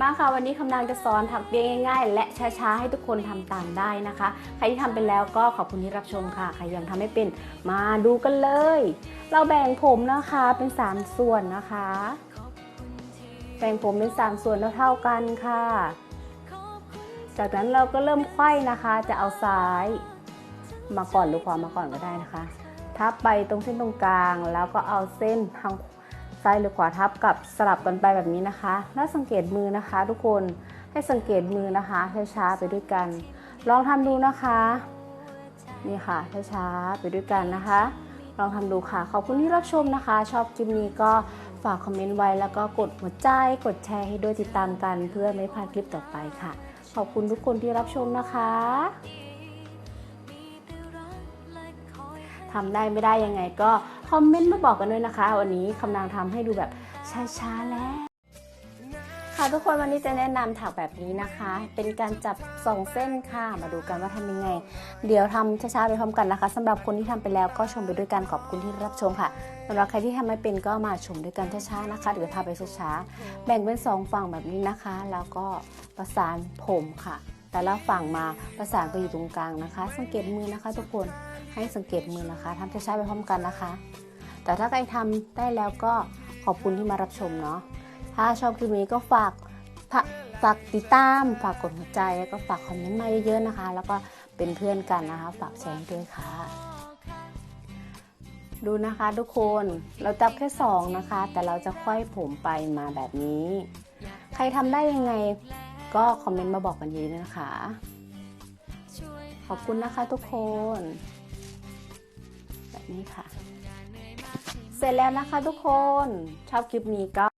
มาค่ะวันนี้คำนางจะสอนถักเปียง่ายๆ และช้าๆให้ทุกคนทำตามได้นะคะ ใครที่ทำเป็นแล้วก็ขอบคุณที่รับชมค่ะ ใครยังทำไม่เป็นมาดูกันเลย เราแบ่งผมนะคะเป็น 3 ส่วนนะคะ แบ่งผมเป็น 3 ส่วนเท่าๆกันค่ะ จากนั้นเราก็เริ่มไขว้นะคะ จะเอาซ้าย มาก่อนหรือขวามาก่อนก็ได้นะคะ ทับไปตรงเส้นตรงกลางแล้วก็เอาเส้นทาง ซ้ายหรือขวาทับกับสลับกันไปแบบนี้นะคะ แล้วสังเกตมือนะคะ ทุกคนให้สังเกตมือนะคะช้าๆไปด้วยกัน ลองทำดูนะคะนี่ค่ะช้าๆไปด้วยกันนะคะ ลองทำดูค่ะ ขอบคุณที่รับชมนะคะ ชอบคลิปนี้ก็ฝากคอมเมนต์ไว้แล้วก็กดหัวใจกดแชร์ให้ด้วยติดตามกัน เพื่อไม่พลาดคลิปต่อไปค่ะ ขอบคุณทุกคนที่รับชมนะคะ ทำได้ไม่ได้ยังไงก็คอมเมนต์มาบอกกันด้วยนะคะ วันนี้คำนางทำให้ดูแบบช้าๆแล้วค่ะทุกคนวันนี้จะแนะนำถักแบบนี้นะคะ เป็นการจับสองเส้นค่ะมาดูกันว่าทำยังไง เดี๋ยวทำช้าๆไปพร้อมกันนะคะสำหรับคนที่ทำไปแล้วก็ชมไปด้วยกันขอบคุณที่รับชมค่ะสำหรับใครที่ทำไม่เป็นก็มาชมด้วยกันช้าๆนะคะเดี๋ยวพาไปช้าๆแบ่งเป็นสองฝั่งแบบนี้นะคะ แล้วก็ประสานผมค่ะ แต่ละฝั่งมาประสานไปอยู่ตรงกลางนะคะ สังเกตมือนะคะ ทุกคนให้สังเกตมือนะคะทำช้าๆไปพร้อมกันนะคะ แต่ถ้าใครทำได้แล้วก็ขอบคุณที่มารับชมเนาะถ้าชอบคลิปนี้ก็ฝากฝากติดตามฝากกดหัวใจแล้วก็ฝากคอมเมนต์มาเยอะๆนะคะ แล้วก็เป็นเพื่อนกันนะคะ ฝากแชร์ด้วยค่ะ ดูนะคะทุกคนเราจับแค่สองนะคะ แต่เราจะควยผมไปมาแบบนี้ ใครทำได้ยังไง ก็คอมเมนต์มาบอกกันเยอะนะคะ ขอบคุณนะคะทุกคน แบบนี้ค่ะ เสร็จแล้วนะคะทุกคน ชอบคลิปนี้ก็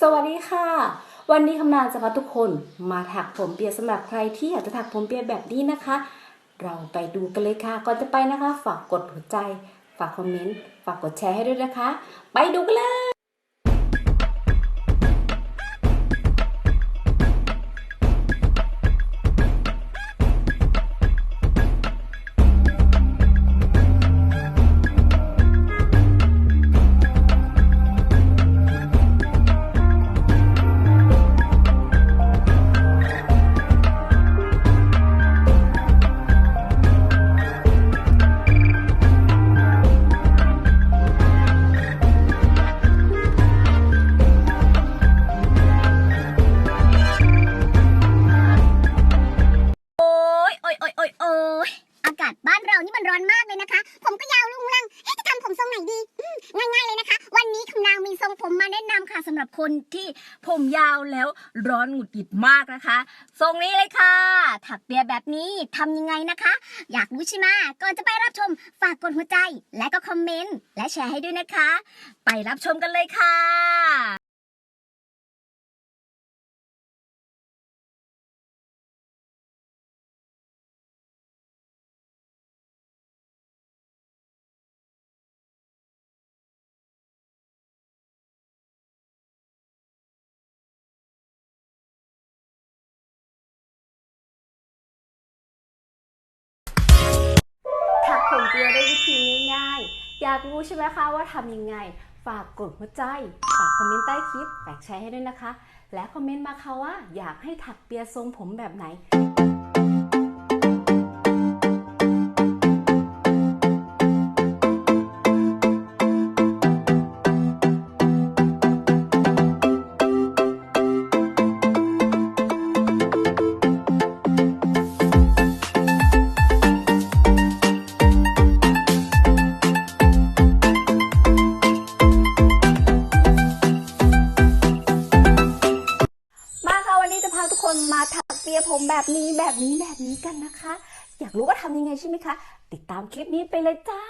สวัสดีค่ะ วันนี้คำนานจะพาทุกคนมาถักผมเปียสำหรับใครที่อยากจะถักผมเปียแบบนี้นะคะ เราไปดูกันเลยค่ะ ก่อนจะไปนะคะ ฝากกดหัวใจ ฝากคอมเมนต์ ฝากกดแชร์ให้ด้วยนะคะ ไปดูกันเลย ผมมาแนะนำค่ะสำหรับคนที่ผมยาวแล้วร้อนหงุดหงิดมากนะคะ ทรงนี้เลยค่ะ ถักเปียแบบนี้ทำยังไงนะคะ อยากรู้ใช่ไหมก่อนจะไปรับชมฝากกดหัวใจ และก็คอมเมนต์และแชร์ให้ด้วยนะคะ ไปรับชมกันเลยค่ะ เปียได้วิธีง่ายๆ อยากรู้ใช่ไหมคะว่าทำยังไง ฝากกดหัวใจ ฝากคอมเมนต์ใต้คลิปฝากแชร์ให้ด้วยนะคะ และคอมเมนต์มาค่ะว่าอยากให้ถักเปียทรงผมแบบไหน นมาถักเปียผมแบบนี้แบบนี้แบบนี้กันนะคะ อยากรู้ว่าทำยังไงใช่ไหมคะ ติดตามคลิปนี้ไปเลยจ้า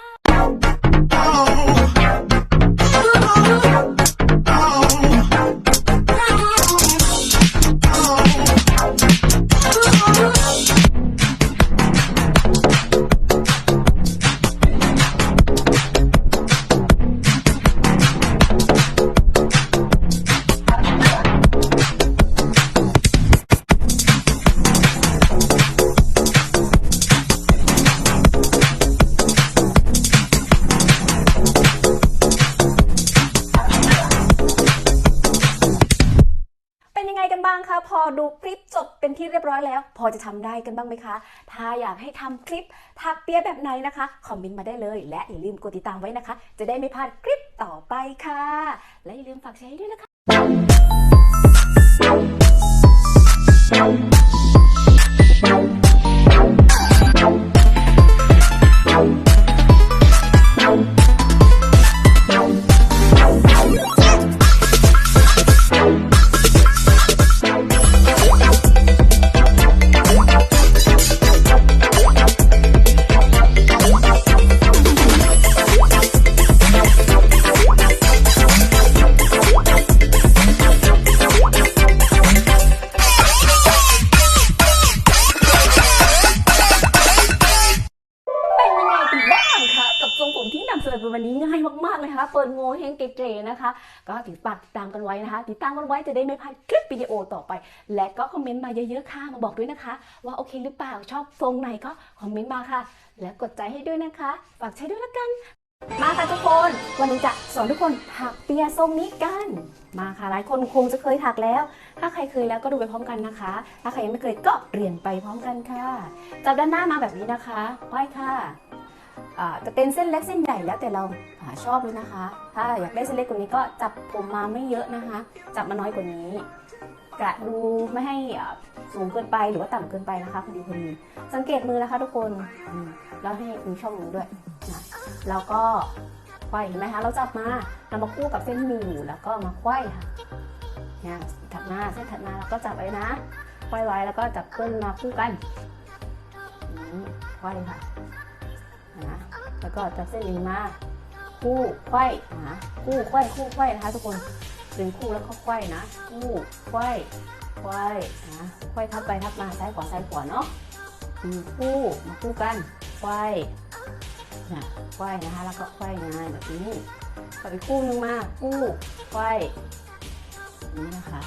ดูคลิปจบเป็นที่เรียบร้อยแล้ว พอจะทำได้กันบ้างไหมคะ ถ้าอยากให้ทำคลิปทักเปียแบบไหนนะคะ คอมเมนต์มาได้เลย และอย่าลืมกดติดตามไว้นะคะ จะได้ไม่พลาดคลิปต่อไปค่ะ และอย่าลืมฝากแชร์ด้วยนะคะ ปิดโงเฮงเก๋ๆนะคะ ก็ติดตามติดตามกันไว้นะคะ ติดตามกันไว้จะได้ไม่พลาดคลิปวิดีโอต่อไป และก็คอมเมนต์มาเยอะๆค่ะมาบอกด้วยนะคะ ว่าโอเคหรือเปล่าชอบทรงไหนก็คอมเมนต์มาค่ะ และกดใจให้ด้วยนะคะฝากใช้ด้วยละกัน มาค่ะทุกคนวันนี้จะสอนทุกคนถักเปียทรงนี้กันมาค่ะหลายคนคงจะเคยถักแล้ว ถ้าใครเคยแล้วก็ดูไปพร้อมกันนะคะ ถ้าใครยังไม่เคยก็เรียนไปพร้อมกันค่ะจับด้านหน้ามาแบบนี้นะคะไขว้ค่ะ จะเป็นเส้นเล็กเส้นใหญ่แล้วแต่เราชอบเลยนะคะ ถ้าอยากได้เส้นเล็กกว่านี้ก็จับผมมาไม่เยอะนะคะ จับมาน้อยกว่านี้ กระดูไม่ให้สูงเกินไปหรือว่าต่ำเกินไปนะคะพอดีพอดีสังเกตมือนะคะทุกคนแล้วให้มีช่องมือด้วยนะแล้วก็ไขว้เห็นไหมคะเราจับมาเรามาคู่กับเส้นที่มีอยู่แล้วก็มาไขว้ค่ะเนี่ยถัดมาเส้นถัดมาเราก็จับไว้นะไขว้ไว้แล้วก็จับขึ้นมาคู่กันไขว้ค่ะ นะแล้วก็จับเส้นนี้มาคู่ไขว้นะคู่ไขว้คู่ไขว้นะคะ ทุกคนดึงคู่แล้วก็ไขว้นะ คู่ไขว้ไขว้นะไขว้ทับไปทับมาซ้ายขวาซ้ายขวาเนาะคู่มาคู่กันไขว้นะไขว้นะคะแล้วก็ไขว้งานแบบนี้กลับไปคู่นึงมาคู่ไขว้นี่นะคะ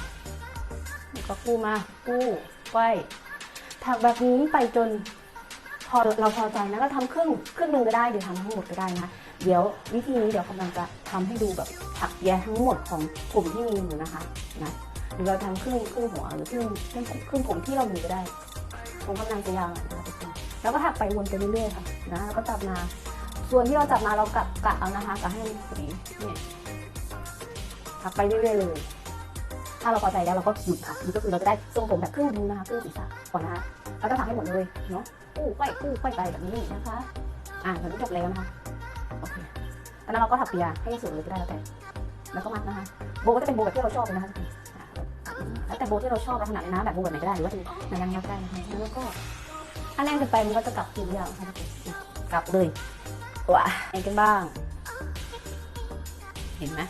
แล้วก็คู่มาคู่ไขว้ถักแบบนี้ไปจน อเราพอใจนะก็ทำครึ่งครึ่งหนึ่งก็ได้หรือทำทั้งหมดก็ได้นะเดี๋ยววิธีนี้เดี๋ยวกำลังจะทำให้ดูแบบถักแยทั้งหมดของผมที่มีอยู่นะคะนะหรือเราทำครึ่งครึ่งหัวหรือครึ่งครึ่งครึ่งผมที่เรามีก็ได้ผมกำลังจะยาวนะคะทุกคนแล้วก็ถักไปวนไปเรื่อยๆค่ะนะแล้วก็จับมา ส่วนที่เราจับมาเรากะกะเอานะคะกะให้มันพอดีเนี่ยถักไปเรื่อยๆเลยถ้าเราพอใจแล้วเราก็หยุดค่ะนี่ก็คือเราจะได้ทรงผมแบบครึ่งนึงนะคะครึ่งศีรษะก่อนนะคะ แล้วก็ถักให้หมดเลยเนาะคู่ไขว้คู่ไขว้ไปแบบนี้นะคะ อะแบบนี้จบแล้วนะคะโอเคตอนนั้นเราก็ถักเปียให้สุดเลยก็ได้แล้วแต่แล้วก็มัดนะคะโบก็จะเป็นโบแบบที่เราชอบเลยนะคะทุกคนอะแล้วแต่โบที่เราชอบเราถนัดเลยนะแบบโบแบบไหนก็ได้หรือว่าจะมันยังยับได้นะคะแล้วก็ถ้าแรงเกินไปมันก็จะกลับคืนยาวนะคะทุกคนนะกลับเลยว้าเห็นกันบ้าง เห็นไหม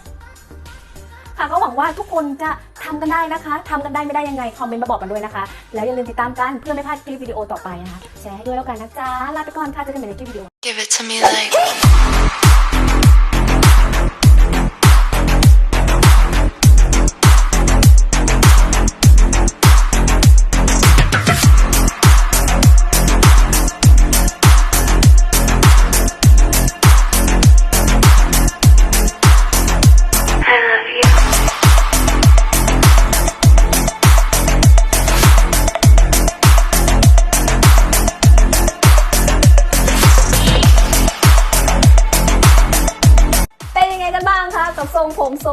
ค่ะก็หวังว่าทุกคนจะ ทำกันได้นะคะทำกันได้ไม่ได้ยังไงคอมเมนต์มาบอกกันด้วยนะคะ แล้วอย่าลืมติดตามกันเพื่อไม่พลาดคลิปวิดีโอต่อไปนะคะแชร์ให้ด้วยแล้วกันนะจ๊ะลาไปก่อนค่ะเจอกันใหม่ในคลิปวิดีโอ Give it to me like.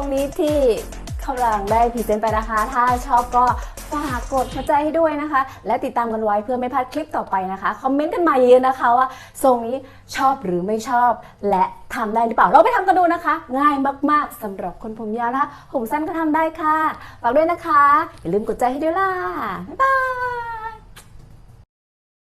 รงผมทรงนี้ที่กำลังได้พรีเซนต์ไปนะคะ ถ้าชอบก็ฝากกดหัวใจให้ด้วยนะคะ และติดตามกันไว้เพื่อไม่พลาดคลิปต่อไปนะคะ คอมเมนต์กันมาเยอะนะคะว่าทรงนี้ชอบหรือไม่ชอบ และทำได้หรือเปล่า เราไปทำกันดูนะคะ ง่ายมากๆสำหรับคนผมยาวนะคะผมสั้นก็ทำได้ค่ะ ฝากด้วยนะคะ อย่าลืมกดใจให้ด้วยล่ะ บ๊ายบาย